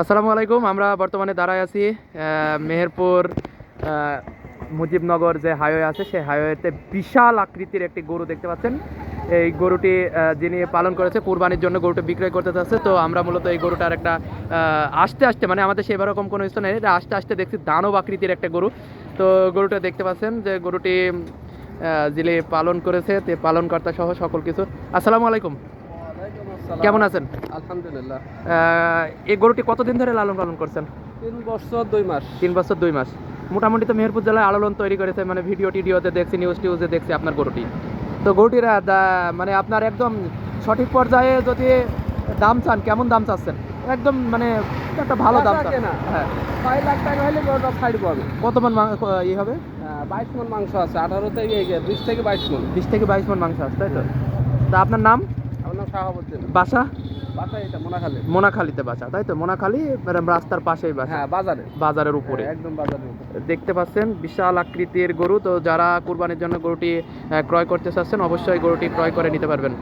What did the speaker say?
আসসালামু আলাইকুম, আমরা বর্তমানে দাঁড়ায় আছি মেহেরপুর মুজিবনগর যে হাইওয়ে আছে, সেই হাইওয়েতে বিশাল আকৃতির একটি গরু দেখতে পাচ্ছেন। এই গরুটি যিনি পালন করেছে, কুরবানির জন্য গরুটি বিক্রয় করতে চাচ্ছে। তো আমরা মূলত এই গরুটার একটা আস্তে আস্তে মানে আমাদের সেই রকম কোনো কিছু নেই, এটা আস্তে আস্তে দেখছি দানব আকৃতির একটা গরু। তো গরুটা দেখতে পাচ্ছেন যে গরুটি যিনি পালন করেছে, তে পালনকর্তা সহ সকল কিছু। আসসালামু আলাইকুম। কেমন আছেন? আলহামদুলিল্লাহ। এই গরুটি কতদিন ধরে লালন পালন করছেন? তিন বছর দুই মাস। তিন বছর দুই মাস। মোটামুটি তো মেহেরপুর জেলায় আলোড়ন তৈরি করেছে মানে ভিডিও টিডিওতে দেখছি নিউজ টিউজে দেখছি আপনার গরুটি। তো গরুটির মানে আপনার একদম সঠিক পর্যায়ে যদি দাম চান কেমন দাম চাচ্ছেন? একদম মানে একটা ভালো দাম। হ্যাঁ। ছয় লাখ টাকা হলে গরুটা ছাড় পাবে কত মান মাং- ই হবে? বাইশ মন মাংস আছে আঠারো থেকে বিশ থেকে বাইশ মন। বিশ থেকে বাইশ মন মাংস আছে তাই তো? তা আপনার নাম? নাম শাহাবুদ্দিন বাসা? বাসা এটা মোনাখালী। মোনাখালীতে বাসা তাই তো? মোনাখালী মানে রাস্তার পাশেই বাসা। হ্যাঁ বাজারে। বাজারের উপরে। হ্যাঁ, একদম বাজারে দেখতে পাচ্ছেন বিশাল আকৃতির গরু। তো যারা কুরবানির জন্য গরুটি ক্রয় করতে চাচ্ছেন অবশ্যই গরুটি ক্রয় করে নিতে পারবেন।